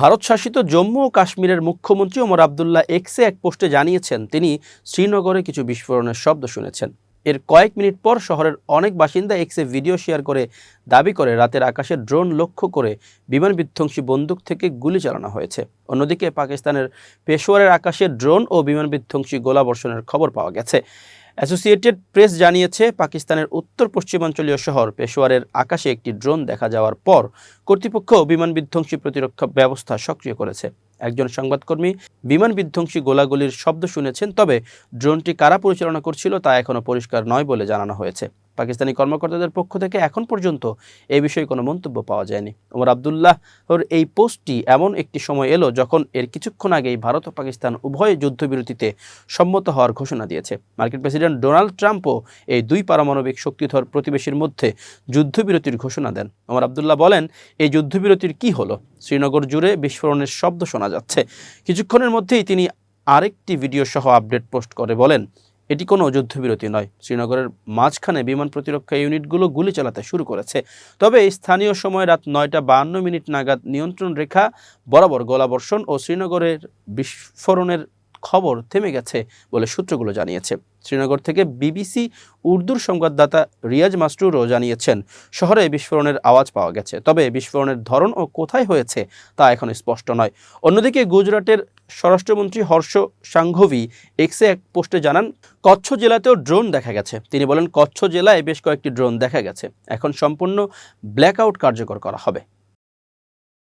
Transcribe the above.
ভারত শাসিত জম্মু ও কাশ্মীরের মুখ্যমন্ত্রী ওমর আবদুল্লাহ এক্সে এক পোস্টে জানিয়েছেন, তিনি শ্রীনগরে কিছু বিস্ফোরণের শব্দ শুনেছেন। এর কয়েক মিনিট পর শহরের অনেক বাসিন্দা এক্সে ভিডিও শেয়ার করে দাবি করে, রাতের আকাশে ড্রোন লক্ষ্য করে বিমান বিধ্বংসী বন্দুক থেকে গুলি চালানো হয়েছে। অন্যদিকে পাকিস্তানের পেশোয়ারের আকাশে ড্রোন ও বিমান বিধ্বংসী গোলাবর্ষণের খবর পাওয়া গেছে। অ্যাসোসিয়েটেড প্রেস জানিয়েছে, পাকিস্তানের উত্তর পশ্চিমাঞ্চলীয় শহর পেশোয়ারের আকাশে একটি ড্রোন দেখা যাওয়ার পর কর্তৃপক্ষ বিমান বিধ্বংসী প্রতিরক্ষা ব্যবস্থা সক্রিয় করেছে। একজন সংবাদকর্মী বিমান বিধ্বংসী গোলাগুলির শব্দ শুনেছেন, তবে ড্রোনটি কারা পরিচালনা করছিল তা এখনও পরিষ্কার নয় বলে জানানো হয়েছে। পাকিস্তানি কর্মকর্তাদের পক্ষ থেকে এখন পর্যন্ত এ বিষয়ে কোনো মন্তব্য পাওয়া যায়নি। ওমর আবদুল্লাহর এই পোস্টটি এমন একটি সময় এলো যখন এর কিছুক্ষণ আগেই ভারত ও পাকিস্তান উভয় যুদ্ধবিরতিতে সম্মত হওয়ার ঘোষণা দিয়েছে। মার্কিন প্রেসিডেন্ট ডোনাল্ড ট্রাম্পও এই দুই পারমাণবিক শক্তিধর প্রতিবেশীর মধ্যে যুদ্ধবিরতির ঘোষণা দেন। ওমর আবদুল্লাহ বলেন, এই যুদ্ধবিরতির কি হলো? শ্রীনগর জুড়ে বিস্ফোরণের শব্দ শোনা যাচ্ছে। কিছুক্ষণের মধ্যেই তিনি আরেকটি ভিডিও সহ আপডেট পোস্ট করে বলেন এটি কোনো যুদ্ধবিরতি নয়। শ্রীনগরের মাঝখানে বিমান প্রতিরক্ষা ইউনিটগুলো গুলি চালাতে শুরু করেছে। তবে স্থানীয় সময় রাত নয়টা বাহান্ন মিনিট নাগাদ নিয়ন্ত্রণ রেখা বরাবর গোলাবর্ষণ ও শ্রীনগরের বিস্ফোরণের খবর থেমে গেছে বলে সূত্রগুলো জানিয়েছে। শ্রীনগর থেকে বিবিসি উর্দুর সংবাদদাতা রিয়াজ মাস্টুরও জানিয়েছেন, শহরে বিস্ফোরণের আওয়াজ পাওয়া গেছে। তবে বিস্ফোরণের ধরন ও কোথায় হয়েছে তা এখন স্পষ্ট নয়। অন্যদিকে গুজরাটের স্বরাষ্ট্রমন্ত্রী হর্ষ সাংঘভি এক্সে এক পোস্টে জানান, কচ্ছ জেলাতেও ড্রোন দেখা গেছে। তিনি বলেন, কচ্ছ জেলায় বেশ কয়েকটি ড্রোন দেখা গেছে। এখন সম্পূর্ণ ব্ল্যাকআউট কার্যকর করা হবে।